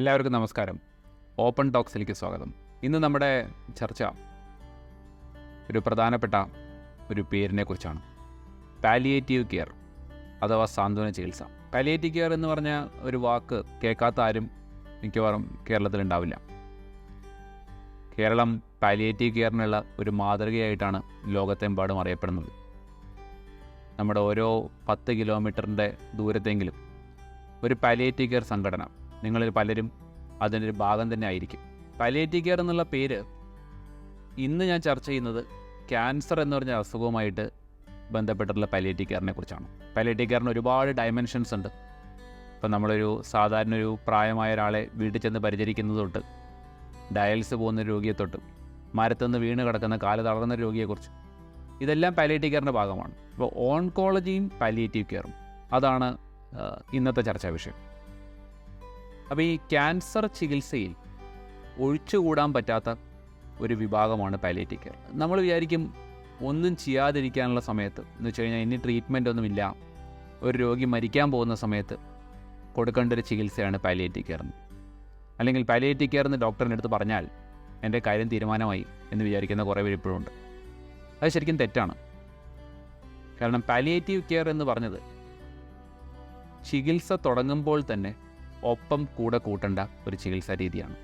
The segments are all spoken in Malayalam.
എല്ലാവർക്കും നമസ്കാരം. ഓപ്പൺ ടോക്സിലേക്ക് സ്വാഗതം. ഇന്ന് നമ്മുടെ ചർച്ച ഒരു പ്രധാനപ്പെട്ട ഒരു പേരിനെ കുറിച്ചാണ്. പാലിയേറ്റീവ് കെയർ അഥവാ സാന്ത്വന ചികിത്സ. പാലിയേറ്റീവ് കെയർ എന്ന് പറഞ്ഞ ഒരു വാക്ക് കേൾക്കാത്ത ആരും മിക്കവാറും കേരളത്തിലുണ്ടാവില്ല കേരളം പാലിയേറ്റീവ് കെയറിനുള്ള ഒരു മാതൃകയായിട്ടാണ് ലോകത്തെമ്പാടും അറിയപ്പെടുന്നത്. നമ്മുടെ ഓരോ പത്ത് കിലോമീറ്ററിന്റെ ദൂരത്തെങ്കിലും ഒരു പാലിയേറ്റീവ് കെയർ സംഘടന നിങ്ങളിൽ പലരും അതിന്റെ ഒരു ഭാഗം തന്നെ ആയിരിക്കും. പാലിയേറ്റീവ് കെയർ എന്നുള്ള പേര് ഇന്ന് ഞാൻ ചർച്ച ചെയ്യുന്നത് ക്യാൻസർ എന്ന് പറഞ്ഞ അസുഖവുമായിട്ട് ബന്ധപ്പെട്ടിട്ടുള്ള പാലിയേറ്റീവ് കെയറിനെ കുറിച്ചാണ്. പലേറ്റി കെയറിന് ഒരുപാട് ഡയമെൻഷൻസ് ഉണ്ട്. ഇപ്പം നമ്മളൊരു സാധാരണ ഒരു പ്രായമായ ഒരാളെ വീട്ടിൽ ചെന്ന് പരിചരിക്കുന്നത് തൊട്ട് ഡയൽസ് പോകുന്ന രോഗിയെ തൊട്ട് മരത്തുനിന്ന് വീണ് കിടക്കുന്ന കാൽ തളർന്ന രോഗിയെക്കുറിച്ച് ഇതെല്ലാം പാലിയേറ്റീവ് കെയറിന്റെ ഭാഗമാണ്. അപ്പോൾ ഓൺകോളജിയും പാലിയേറ്റീവ് കെയറും അതാണ് ഇന്നത്തെ ചർച്ചാ വിഷയം. അപ്പോൾ ഈ ക്യാൻസർ ചികിത്സയിൽ ഒഴിച്ചുകൂടാൻ പറ്റാത്ത ഒരു വിഭാഗമാണ് പാലിയേറ്റീവ് കെയർ നമ്മൾ വിചാരിക്കും ഒന്നും ചെയ്യാതിരിക്കാനുള്ള സമയത്ത് എന്ന് വെച്ച് കഴിഞ്ഞാൽ ഇനി ട്രീറ്റ്മെന്റ് ഒന്നുമില്ല ഒരു രോഗി മരിക്കാൻ പോകുന്ന സമയത്ത് കൊടുക്കേണ്ട ഒരു ചികിത്സയാണ് പാലിയേറ്റീവ് കെയർ എന്ന്. അല്ലെങ്കിൽ പാലിയേറ്റീവ് കെയർ എന്ന് ഡോക്ടറിന്റെ അടുത്ത് പറഞ്ഞാൽ എന്റെ കാര്യം തീരുമാനമായി എന്ന് വിചാരിക്കുന്ന കുറേ പേര് ഇപ്പോഴും ഉണ്ട്. അത് ശരിക്കും തെറ്റാണ്. കാരണം പാലിയേറ്റീവ് കെയർ എന്ന് പറഞ്ഞത് ചികിത്സ തുടങ്ങുമ്പോൾ തന്നെ ഒപ്പം കൂടെ കൂട്ടേണ്ട ഒരു ചികിത്സാ രീതിയാണ്.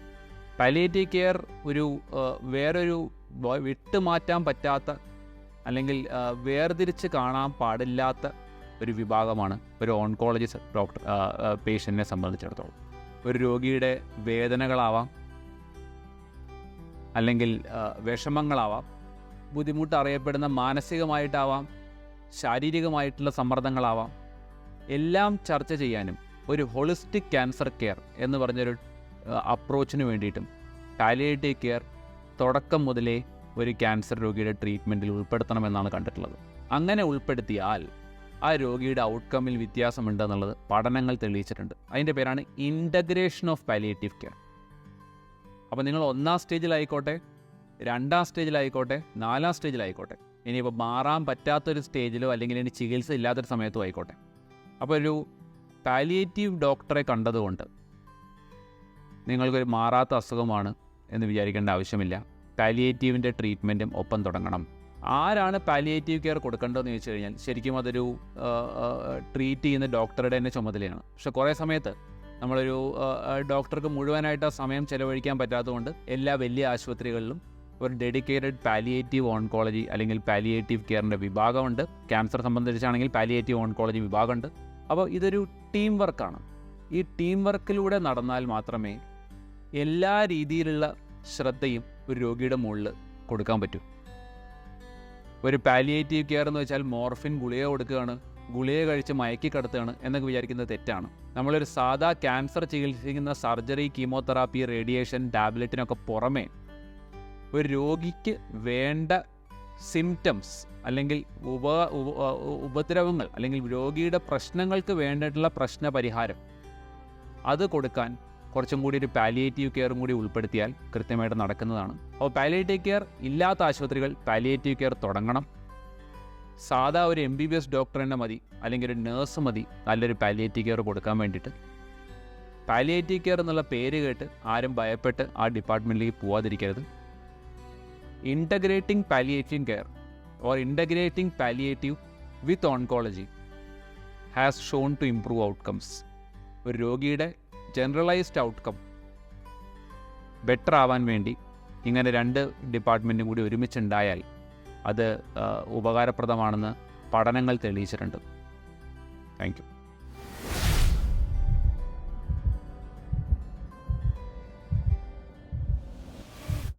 പാലിയേറ്റീവ് കെയർ ഒരു വേറൊരു വിട്ടുമാറ്റാൻ പറ്റാത്ത അല്ലെങ്കിൽ വേർതിരിച്ച് കാണാൻ പാടില്ലാത്ത ഒരു വിഭാഗമാണ് ഒരു ഓൺകോളജിസ്റ്റ് ഡോക്ടർ പേഷ്യന്റിനെ സംബന്ധിച്ചിടത്തോളം. ഒരു രോഗിയുടെ വേദനകളാവാം അല്ലെങ്കിൽ വിഷമങ്ങളാവാം ബുദ്ധിമുട്ട് അറിയപ്പെടുന്ന മാനസികമായിട്ടാവാം ശാരീരികമായിട്ടുള്ള സമ്മർദ്ദങ്ങളാവാം എല്ലാം ചർച്ച ചെയ്യാനും ഒരു ഹോളിസ്റ്റിക് ക്യാൻസർ കെയർ എന്ന് പറഞ്ഞൊരു അപ്രോച്ചിന് വേണ്ടിയിട്ടും പാലിയേറ്റീവ് കെയർ തുടക്കം മുതലേ ഒരു ക്യാൻസർ രോഗിയുടെ ട്രീറ്റ്മെന്റിൽ ഉൾപ്പെടുത്തണമെന്നാണ് കണ്ടിട്ടുള്ളത്. അങ്ങനെ ഉൾപ്പെടുത്തിയാൽ ആ രോഗിയുടെ ഔട്ട്കമ്മിൽ വ്യത്യാസമുണ്ടെന്നുള്ളത് പഠനങ്ങൾ തെളിയിച്ചിട്ടുണ്ട്. അതിന്റെ പേരാണ് ഇന്റഗ്രേഷൻ ഓഫ് പാലിയേറ്റീവ് കെയർ അപ്പോൾ നിങ്ങൾ ഒന്നാം സ്റ്റേജിലായിക്കോട്ടെ രണ്ടാം സ്റ്റേജിലായിക്കോട്ടെ നാലാം സ്റ്റേജിലായിക്കോട്ടെ ഇനിയിപ്പോൾ മാറാൻ പറ്റാത്തൊരു സ്റ്റേജിലോ അല്ലെങ്കിൽ ഇനി ചികിത്സ ഇല്ലാത്തൊരു സമയത്തോ ആയിക്കോട്ടെ. അപ്പോൾ ഒരു പാലിയേറ്റീവ് ഡോക്ടറെ കണ്ടതുകൊണ്ട് നിങ്ങൾക്കൊരു മാറാത്ത അസുഖമാണ് എന്ന് വിചാരിക്കേണ്ട ആവശ്യമില്ല. പാലിയേറ്റീവിന്റെ ട്രീറ്റ്മെന്റും ഒപ്പം തുടങ്ങണം. ആരാണ് പാലിയേറ്റീവ് കെയർ കൊടുക്കേണ്ടതെന്ന് ചോദിച്ചു കഴിഞ്ഞാൽ ശരിക്കും അതൊരു ട്രീറ്റ് ചെയ്യുന്ന ഡോക്ടറുടെ തന്നെ ചുമതലയാണ്. പക്ഷെ കുറേ സമയത്ത് നമ്മളൊരു ഡോക്ടർക്ക് മുഴുവനായിട്ട് ആ സമയം ചിലവഴിക്കാൻ പറ്റാത്തതുകൊണ്ട് എല്ലാ വലിയ ആശുപത്രികളിലും ഒരു ഡെഡിക്കേറ്റഡ് പാലിയേറ്റീവ് ഓൺകോളജി അല്ലെങ്കിൽ പാലിയേറ്റീവ് കെയറിന്റെ വിഭാഗമുണ്ട്. ക്യാൻസർ സംബന്ധിച്ചാണെങ്കിൽ പാലിയേറ്റീവ് ഓൺകോളജി വിഭാഗമുണ്ട്. അപ്പോൾ ഇതൊരു ടീം വർക്കാണ് ഈ ടീം വർക്കിലൂടെ നടന്നാൽ മാത്രമേ എല്ലാ രീതിയിലുള്ള ശ്രദ്ധയും ഒരു രോഗിയുടെ മുകളിൽ കൊടുക്കാൻ പറ്റൂ. ഒരു പാലിയേറ്റീവ് കെയർ എന്ന് വെച്ചാൽ മോർഫിൻ ഗുളിക കൊടുക്കുകയാണ് ഗുളിക കഴിച്ച് മയക്കി കിടത്തുകയാണ് എന്നൊക്കെ വിചാരിക്കുന്നത് തെറ്റാണ്. നമ്മളൊരു സാധാ ക്യാൻസർ ചികിത്സിക്കുന്ന സർജറി കീമോതെറാപ്പി റേഡിയേഷൻ ടാബ്ലറ്റിനൊക്കെ പുറമേ ഒരു രോഗിക്ക് വേണ്ട സിംറ്റംസ് അല്ലെങ്കിൽ ഉപ ഉപ- ഉപദ്രവങ്ങൾ അല്ലെങ്കിൽ രോഗിയുടെ പ്രശ്നങ്ങൾക്ക് വേണ്ടിയിട്ടുള്ള പ്രശ്ന പരിഹാരം അത് കൊടുക്കാൻ കുറച്ചും കൂടി ഒരു പാലിയേറ്റീവ് കെയറും കൂടി ഉൾപ്പെടുത്തിയാൽ കൃത്യമായിട്ട് നടക്കുന്നതാണ്. അപ്പോൾ പാലിയേറ്റീവ് കെയർ ഇല്ലാത്ത ആശുപത്രികൾ പാലിയേറ്റീവ് കെയർ തുടങ്ങണം. സാധാ ഒരു M B B S doctor തന്നെ മതി അല്ലെങ്കിൽ ഒരു നേഴ്സ് മതി നല്ലൊരു പാലിയേറ്റീവ് കെയർ കൊടുക്കാൻ വേണ്ടിയിട്ട്. പാലിയേറ്റീവ് കെയർ എന്നുള്ള പേര് കേട്ട് ആരും ഭയപ്പെട്ട് ആ ഡിപ്പാർട്ട്മെന്റിലേക്ക് പോവാതിരിക്കരുത്. Integrating palliative care or integrating palliative with oncology has shown to improve outcomes ഒരു രോഗിയുടെ ജനറലൈസ്ഡ് ഔട്ട്കം ബെറ്റർ ആവാൻ വേണ്ടി ഇങ്ങനെ രണ്ട് ഡിപ്പാർട്ട്മെന്റും കൂടി ഒരുമിച്ചുണ്ടായാൽ അത് ഉപകാരപ്രദമാണെന്ന് പഠനങ്ങൾ തെളിയിച്ചിട്ടുണ്ട്. Thank you